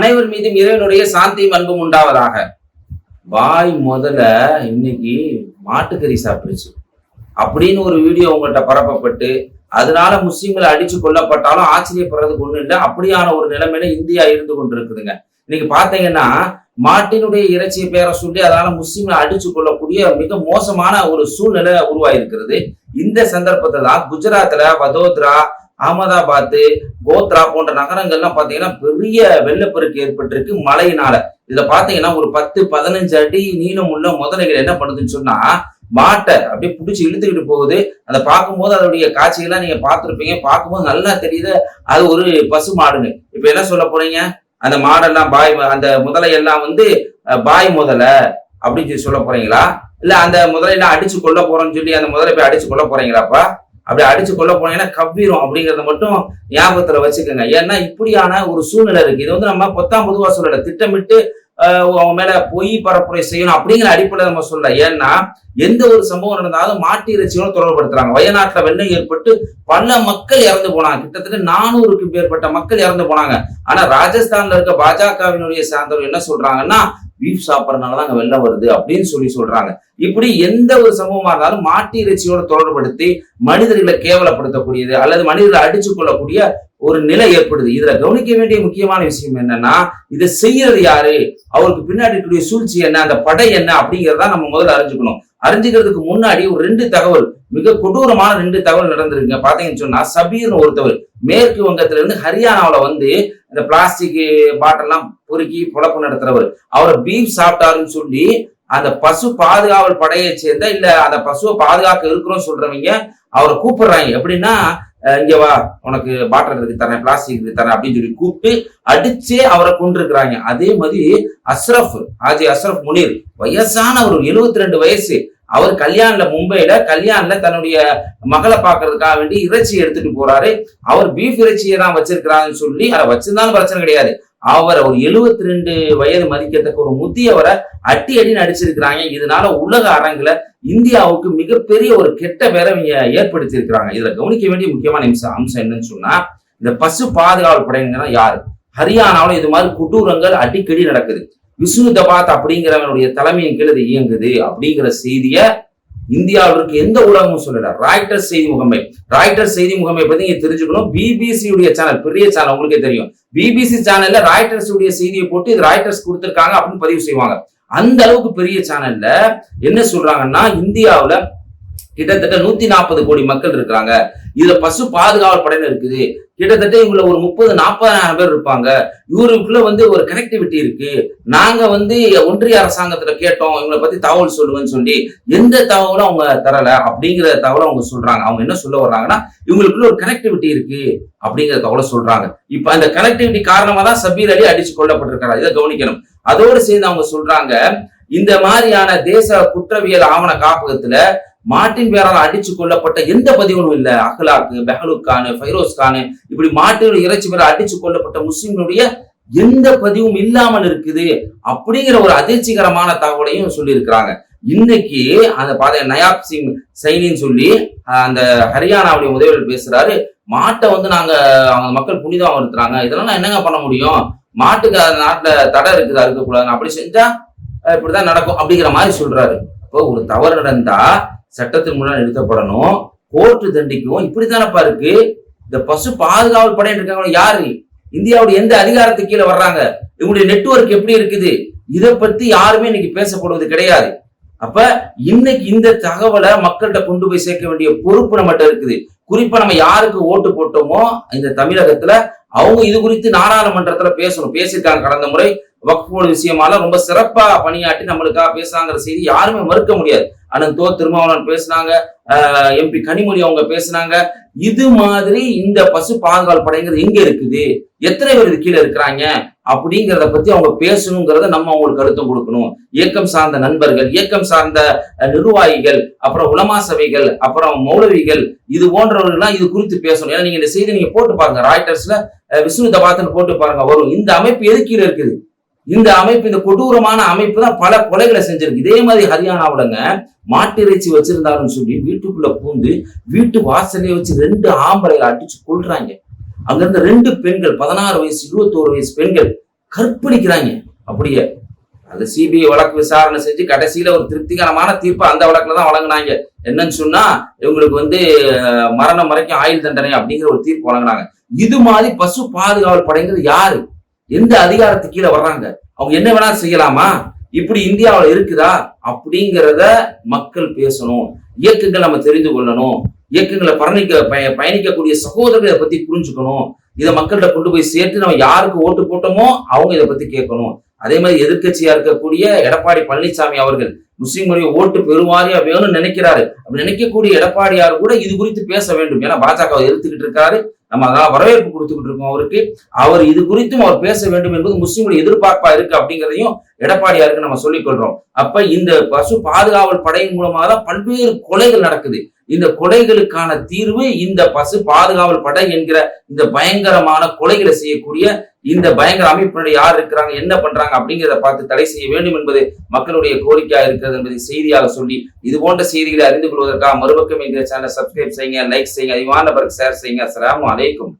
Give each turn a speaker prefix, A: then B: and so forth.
A: அனைவர் மீதும் இறைவனுடைய சாந்தியும் அன்பும் உண்டாவதாக. வாய் முதல்ல இன்னைக்கு மாட்டுக்கறி சாப்பிடுச்சு. அப்படின்னு ஒரு வீடியோ உங்கள்கிட்ட பரப்பப்பட்டு அதனால முஸ்லீம்கள் அடிச்சு கொல்லப்பட்டாலும் ஆச்சரியப்படுறதுக்கு ஒண்ணு இல்லை. அப்படியான ஒரு நிலைமையில இந்தியா இருந்து கொண்டிருக்குதுங்க. இன்னைக்கு பாத்தீங்கன்னா மாட்டினுடைய இறைச்சியை பேரை சொல்லி அதனால முஸ்லீம்களை அடிச்சு கொள்ளக்கூடிய மிக மோசமான ஒரு சூழ்நிலை உருவாயிருக்கிறது. இந்த சந்தர்ப்பத்தை தான் குஜராத்ல வதோத்ரா அகமதாபாத் கோத்ரா போன்ற நகரங்கள்லாம் பார்த்தீங்கன்னா பெரிய வெள்ளப்பெருக்கு ஏற்பட்டிருக்கு மழையினால. இதுல பாத்தீங்கன்னா ஒரு பத்து பதினஞ்சு அடி நீளம் உள்ள முதலைகள் என்ன பண்ணுதுன்னு சொன்னா மாட்டை அப்படியே பிடிச்சி இழுத்துக்கிட்டு போகுது. அதை பார்க்கும்போது அதோடைய காட்சிகள்லாம் நீங்க பார்த்துருப்பீங்க. பார்க்கும்போது நல்லா தெரியுது. அது ஒரு பசு மாடுன்னு இப்ப என்ன சொல்ல போறீங்க? அந்த மாடெல்லாம் பாய் அந்த முதலை எல்லாம் வந்து பாய் முதலை அப்படின்னு சொல்லி சொல்ல போறீங்களா? இல்ல அந்த முதலையெல்லாம் அடிச்சு கொள்ள போறோம்னு சொல்லி அந்த முதலை போய் அடிச்சு கொள்ள போறீங்களாப்பா? அப்படி அடிச்சு கொள்ள போனீங்கன்னா கவ்விரும் அப்படிங்கறத மட்டும் ஞாபகத்துல வச்சுக்கோங்க. ஏன்னா இப்படியான ஒரு சூழ்நிலை இருக்கு. இது வந்து நம்ம பொத்தாம் பொதுவா சொல்லல. திட்டமிட்டு அவங்க மேல பொய் பரப்புரை செய்யணும் அப்படிங்கிற அடிப்படையில் நம்ம சொல்ல ஏன்னா எந்த ஒரு சம்பவம் நடந்தாலும் மாட்டு இறைச்சியோட தொடர்புபடுத்துறாங்க. வயநாட்டுல வெள்ளம் ஏற்பட்டு பல மக்கள் இறந்து போனாங்க. கிட்டத்தட்ட நானூறுக்கு மேற்பட்ட மக்கள் இறந்து போனாங்க. ஆனா ராஜஸ்தான்ல இருக்க பாஜகவினுடைய சார்ந்தவர் என்ன சொல்றாங்கன்னா பீஃப் சாப்பிட்றதுனால தான் அங்க வெள்ளம் வருது அப்படின்னு சொல்லி சொல்றாங்க. இப்படி எந்த ஒரு சமூகமாக இருந்தாலும் மாட்டு இறைச்சியோட தொடர்படுத்தி மனிதர்களை கேவலப்படுத்தக்கூடியது அல்லது மனிதர்களை அடிச்சு கொள்ளக்கூடிய ஒரு நிலை ஏற்படுது. இதுல கவனிக்க வேண்டிய முக்கியமான விஷயம் என்னன்னா இதை செய்யறது யாரு? அவருக்கு பின்னாடி இருக்கக்கூடிய சூழ்ச்சி என்ன? அந்த படை என்ன? அப்படிங்கறத நம்ம முதல்ல அறிஞ்சுக்கணும். அறிஞ்சுக்கிறதுக்கு முன்னாடி ஒரு ரெண்டு தகவல் மிக கொடூரமான ரெண்டு தகவல் நடந்திருக்குங்க. பாத்தீங்கன்னு சொன்னா சபீர்னு ஒருத்தவர் மேற்கு வங்கத்துல இருந்து ஹரியானாவில வந்து இந்த பிளாஸ்டிக் பாட்டெல்லாம் பொறுக்கி பொழப்பு நடத்துறவர். அவர் பீஃப் சாப்பிட்டாருன்னு சொல்லி அந்த பசு பாதுகாவல் படையை சேர்ந்த இல்ல அந்த பசுவை பாதுகாக்க இருக்கிறோம் சொல்றவங்க அவரை கூப்பிடுறாங்க. எப்படின்னா இங்க வா உனக்கு பாட்டில் இருக்கு தரேன் பிளாஸ்டிக் இருக்கு தரேன் அப்படின்னு சொல்லி கூப்பிட்டு அடிச்சே அவரை கொண்டிருக்கிறாங்க அதே மாதிரி அஸ்ரஃப் ஆஜி அஸ்ரஃப் முனீர் வயசான ஒரு 72 ரெண்டு வயசு. அவர் கல்யாண்ல மும்பையில கல்யாண்ல தன்னுடைய மகளை பார்க்கறதுக்காக வேண்டி இறைச்சி எடுத்துட்டு போறாரு. அவர் பீஃப் இறைச்சியை தான் வச்சிருக்கிறாங்கன்னு சொல்லி அதை வச்சிருந்தாலும் பிரச்சனை கிடையாது. அவரை ஒரு 72 ரெண்டு வயது மதிக்கத்தக்க ஒரு முதியவரை அட்டி அடி நடிச்சிருக்கிறாங்க இதனால உலக அரங்குல இந்தியாவுக்கு மிகப்பெரிய ஒரு கெட்ட பேரை இவங்க ஏற்படுத்தி இதுல கவனிக்க வேண்டிய முக்கியமான அம்சம் அம்சம் என்னன்னு சொன்னா இந்த பசு பாதுகாவல் படையினா யாரு? ஹரியானாவில் இது மாதிரி கொடூரங்கள் அடிக்கடி நடக்குது. விஷ்ணு தபாத் அப்படிங்கிறவனுடைய தலைமையின் கீழ் இது இயங்குது அப்படிங்கிற செய்தியை இந்தியாவிற்கு எந்த ஊடகமும் சொல்லல. ராய்டர் செய்தி முகமை. ராய்டர் செய்தி முகமை பத்தி நீங்க தெரிஞ்சுக்கணும். பிபிசியுடைய சேனல் பெரிய சேனல் உங்களுக்கே தெரியும். பிபிசி சேனல்ல ராய்டர்ஸ் உடைய செய்தியை போட்டு இது ராய்டர்ஸ் கொடுத்திருக்காங்க அப்படின்னு பதிவு செய்வாங்க. அந்த அளவுக்கு பெரிய சேனல்ல என்ன சொல்றாங்கன்னா இந்தியாவில கிட்டத்தட்ட நூத்தி நாற்பது கோடி மக்கள் இருக்கிறாங்க. இதுல பசு பாதுகாவல் படையினர் இருக்குது. கிட்டத்தட்ட இவங்கள ஒரு முப்பது நாற்பதாயிரம் பேர் இருப்பாங்க. இவருக்குள்ள வந்து ஒரு கனெக்டிவிட்டி இருக்கு. நாங்க வந்து ஒன்றிய அரசாங்கத்துல கேட்டோம். இவங்களை பத்தி தகவல் சொல்லுவேன்னு சொல்லி எந்த தகவலும் அவங்க தரல அப்படிங்கிற தகவலை அவங்க சொல்றாங்க. அவங்க என்ன சொல்ல வர்றாங்கன்னா இவங்களுக்குள்ள ஒரு கனெக்டிவிட்டி இருக்கு அப்படிங்கிற தகவலை சொல்றாங்க. இப்ப அந்த கனெக்டிவிட்டி காரணமா தான் சபீர் அலி அடிச்சு கொல்லப்பட்டிருக்காரு இதை கவனிக்கணும். அதோடு சேர்ந்து அவங்க சொல்றாங்க இந்த மாதிரியான தேச குற்றவியல் ஆவண காப்பகத்துல மாட்டின் பேரால் அடிச்சு கொல்லப்பட்ட எந்த பதிவும் இல்ல. அஹ்லாக்கு பெஹலுக் கானு ஃபைரோஸ் கானு இப்படி மாட்டின் இறைச்சி பேரால் அடிச்சு கொல்லப்பட்ட முஸ்லிம்களுடைய எந்த பதிவும் இல்லாமல் இருக்குது அப்படிங்கிற ஒரு அதிர்ச்சிகரமான தகவலையும் சொல்லியிருக்கிறாங்க. இன்னைக்கு அந்த பாதை நயாப் சிங் சைனின்னு சொல்லி அந்த ஹரியானாவுடைய முதல்வர் பேசுறாரு. மாட்டை வந்து நாங்க அவங்க மக்கள் புனிதம் இருக்கிறாங்க இதெல்லாம் நான் என்னங்க பண்ண முடியும்? மாட்டுக்கு அந்த நாட்டுல தடை இருக்குது அறுக்கக்கூடாது அப்படி செஞ்சா இப்படிதான் நடக்கும் அப்படிங்கிற மாதிரி சொல்றாரு. இப்போ ஒரு தவறு நடந்தா சட்டத்தின் முன்னால் நிறுத்தப்படணும். கோர்ட்டு தண்டிக்கும் இப்படித்தானப்பா இருக்கு? இந்த பசு பாதுகாவல் படை இருக்காங்க யாரு? இந்தியாவுடைய எந்த அதிகாரத்து கீழே வர்றாங்க? இவங்களுடைய நெட்வொர்க் எப்படி இருக்குது? இதை பத்தி யாருமே இன்னைக்கு பேசப்படுவது கிடையாது. அப்ப இன்னைக்கு இந்த தகவலை மக்கள்கிட்ட கொண்டு போய் சேர்க்க வேண்டிய பொறுப்பு நம்மகிட்ட இருக்குது. குறிப்பா நம்ம யாருக்கு ஓட்டு போட்டோமோ? இந்த தமிழகத்துல அவங்க இது குறித்து நாடாளுமன்றத்துல பேசணும். பேசியிருக்காங்க கடந்த முறை. வக்ஃபோட விஷயமால ரொம்ப சிறப்பா பணியாற்றி நம்மளுக்காக பேசுறாங்கிற செய்தி யாருமே மறுக்க முடியாது. அண்ணன் தோ திருமாவளவன் பேசுனாங்க. எம்பி கனிமொழி அவங்க பேசுனாங்க. இது மாதிரி இந்த பசு பாதுகாப்பு படைங்கிறது எங்க இருக்குது? எத்தனை பேர் இது கீழே இருக்கிறாங்க? அப்படிங்கிறத பத்தி அவங்க பேசணுங்கிறத நம்ம அவங்களுக்கு அழுத்தம் கொடுக்கணும். இயக்கம் சார்ந்த நண்பர்கள் இயக்கம் சார்ந்த நிர்வாகிகள் அப்புறம் உலமா சபைகள் அப்புறம் மௌலவிகள் இது போன்றவர்கள்லாம் இது குறித்து பேசணும். ஏன்னா நீங்க இந்த செய்தி நீங்க போட்டு பாருங்க. ராய்டர்ஸ்ல விஷ்ணு தபாத்தன் போட்டு பாருங்க. வரும். இந்த அமைப்பு எது கீழே இருக்குது? இந்த அமைப்பு இந்த கொடூரமான அமைப்பு தான் பல கொலைகளை செஞ்சிருக்கு. இதே மாதிரி ஹரியானாவுலங்க மாட்டு இறைச்சி வச்சிருந்தாருன்னு சொல்லி வீட்டுக்குள்ள பூந்து வீட்டு வாசலே வச்சு ரெண்டு ஆம்பளைகளை அடிச்சு கொள்றாங்க அங்க இருந்த ரெண்டு பெண்கள் பதினாறு வயசு இருபத்தோரு வயசு பெண்கள் கற்பழிக்கிறாங்க. அப்படியே அந்த சிபிஐ வழக்கு விசாரணை செஞ்சு கடைசியில ஒரு திருப்திகரமான தீர்ப்பு அந்த வழக்குல தான் வழங்கினாங்க. என்னன்னு சொன்னா இவங்களுக்கு வந்து மரணம் வரைக்கும் ஆயுள் தண்டனை அப்படிங்கிற ஒரு தீர்ப்பு வழங்கினாங்க. இது மாதிரி பசு பாதுகாவல் படைங்கிறது யாரு? எந்த அதிகாரத்துக்கு கீழே வர்றாங்க? அவங்க என்ன வேணா செய்யலாமா? இப்படி இந்தியாவில் இருக்குதா? அப்படிங்கிறத மக்கள் பேசணும். இயக்கங்கள் நம்ம தெரிந்து கொள்ளணும். இயக்கங்களை பயணிக்க பய- பயணிக்கக்கூடிய சகோதரர்களை பத்தி புரிஞ்சுக்கணும். இதை மக்கள்கிட்ட கொண்டு போய் சேர்த்து நம்ம யாருக்கு ஓட்டு போட்டோமோ அவங்க இதை பத்தி கேட்கணும். அதே மாதிரி எதிர்கட்சியா இருக்கக்கூடிய எடப்பாடி பழனிசாமி அவர்கள் முஸ்லிம்களுடைய ஓட்டு பெறுவாரியா வேணும்னு நினைக்கிறாரு. அப்படி நினைக்கக்கூடிய எடப்பாடியார் கூட இது குறித்து பேச வேண்டும். ஏன்னா பாஜக எதிர்த்துக்கிட்டு இருக்காரு. நம்ம அதான் வரவேற்பு கொடுத்துக்கிட்டு இருக்கோம் அவருக்கு. அவர் இது குறித்தும் அவர் பேச வேண்டும் என்பது முஸ்லிம்களுடைய எதிர்பார்ப்பா இருக்கு அப்படிங்கிறதையும் எடப்பாடியாருக்கு நம்ம சொல்லிக் கொள்றோம். அப்ப இந்த பசு பாதுகாவல் படையின் மூலமாக தான் பல்வேறு கொலைகள் நடக்குது. இந்த கொலைகளுக்கான தீர்வு இந்த பசு பாதுகாவல் படை என்கிற இந்த பயங்கரமான கொலைகளை செய்யக்கூடிய இந்த பயங்கர அமைப்பினுடைய யார் இருக்கிறாங்க என்ன பண்றாங்க அப்படிங்கிறத பார்த்து தடை செய்ய வேண்டும் என்பது மக்களுடைய கோரிக்கையா இருக்கிறது என்பதை செய்தியாக சொல்லி இது போன்ற செய்திகளை அறிந்து கொள்வதற்காக மறுபக்கம் என்கிற சேனலை சப்ஸ்கிரைப் செய்யுங்க லைக் செய்யுங்க அதிகமான பிறகு ஷேர் செய்யுங்க. அஸ்ஸலாமு அலைக்கும்.